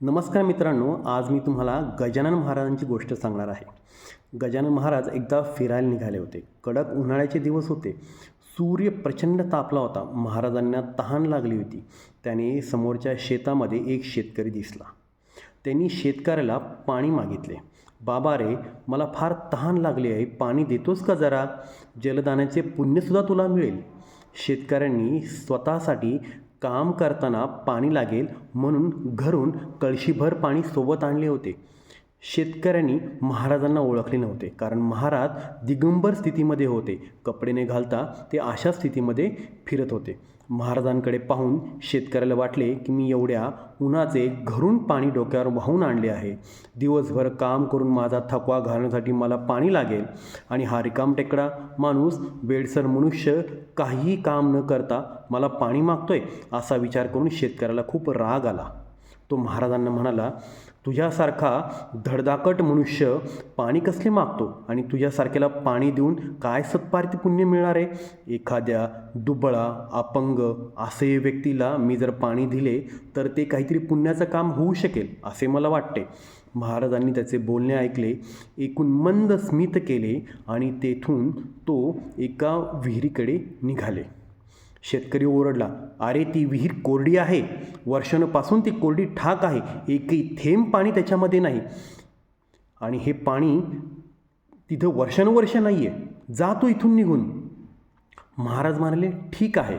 नमस्कार मित्रांनो आज मी तुम्हाला गजानन महाराजांची गोष्ट सांगणार आहे. गजानन महाराज एकदा फिरायला निघाले होते. कडक उन्हाळ्याचे दिवस होते. सूर्य प्रचंड तापला होता. महाराजांना तहान लागली होती. त्याने समोरच्या शेतामध्ये एक शेतकरी दिसला. त्यांनी शेतकऱ्याला पाणी मागितले. बाबा रे मला फार तहान लागली आहे. पाणी देतोस का जरा? जलदानाचे पुण्यसुद्धा तुला मिळेल. शेतकऱ्यांनी स्वतःसाठी काम करताना पाणी लागेल म्हणून घरून कळशीभर पाणी सोबत आणले होते. शेतकऱ्यांनी महाराजांना ओळखले नव्हते. कारण महाराज दिगंबर स्थितीमध्ये होते. कपडे न घालता ते अशा स्थितीमध्ये फिरत होते. महाराजांकडे पाहून शेतकऱ्याला वाटले की मी एवढ्या उन्हाचे घरून पाणी डोक्यावर वाहून आणले आहे. दिवसभर काम करून माझा थकवा घालण्यासाठी मला पाणी लागेल. आणि हा रिकाम टेकडा माणूस वेडसर मनुष्य काहीही काम न करता मला पाणी मागतोय असा विचार करून शेतकऱ्याला खूप राग आला. तो महाराजांना म्हणाला तुझ्यासारखा धडधाकट मनुष्य पाणी कसले मागतो? आणि तुझ्यासारख्याला पाणी देऊन काय सत्पार्थी पुण्य मिळणार आहे? एखाद्या दुबळा अपंग असे व्यक्तीला मी जर पाणी दिले तर ते काहीतरी पुण्याचं काम होऊ शकेल असे मला वाटते. महाराजांनी त्याचे बोलणे ऐकले एकूण मंद स्मित केले आणि तेथून तो एका विहिरीकडे निघाले. शेतकरी ओरडला अरे ती विहीर कोरडी आहे. वर्षांपासून ती कोरडी ठाक आहे. एकही थेंब पाणी त्याच्यामध्ये नाही. आणि हे पाणी तिथं वर्षानुवर्ष नाही आहे जा तू इथून निघून. महाराज म्हणाले ठीक आहे.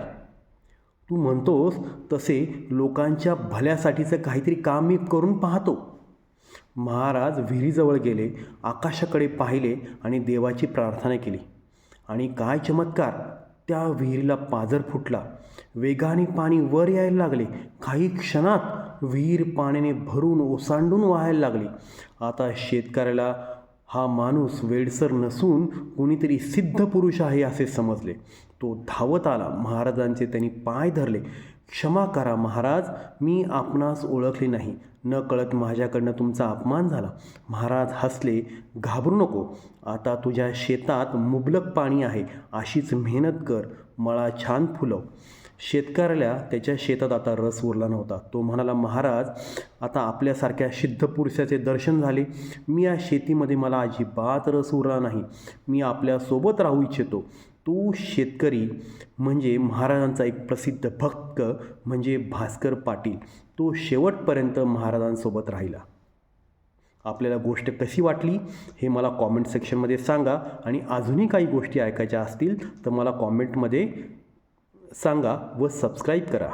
तू म्हणतोस तसे लोकांच्या भल्यासाठीचं काहीतरी काम मी करून पाहतो. महाराज विहिरीजवळ गेले आकाशाकडे पाहिले आणि देवाची प्रार्थना केली. आणि काय चमत्कार! त्या विहिरीला पाझर फुटला. वेगाने पाणी वर यायला लागले. काही क्षणात विहीर पाण्याने भरून ओसांडून वाहायला लागली. आता शेतकऱ्याला हा माणूस वेडसर नसून कोणीतरी सिद्ध पुरुष आहे असे समजले. तो धावत आला. महाराजांचे त्यांनी पाय धरले. क्षमा करा महाराज मी आपणास ओळखले नाही. न कळत माझ्याकडनं तुमचा अपमान झाला. महाराज हसले. घाबरू नको. आता तुझ्या शेतात मुबलक पाणी आहे. अशीच मेहनत कर. मळा छान फुलव. शेतकऱ्याला त्याच्या शेतात आता रस उरला नव्हता. तो म्हणाला महाराज आता आपल्यासारख्या सिद्ध पुरुषाचे दर्शन झाले. मी या शेतीमध्ये मला अजिबात रस उरला नाही. मी आपल्यासोबत राहू इच्छितो. तो शेतकरी म्हणजे महाराजांचा एक प्रसिद्ध भक्त म्हणजे भास्कर पाटील. तो शेवटपर्यंत महाराजांसोबत राहिला. आपल्याला गोष्ट कशी वाटली हे मला कॉमेंट सेक्शनमध्ये सांगा आणि अजूनही काही गोष्टी ऐकायच्या असतील तर मला कॉमेंटमध्ये सांगा व सबस्क्राईब करा.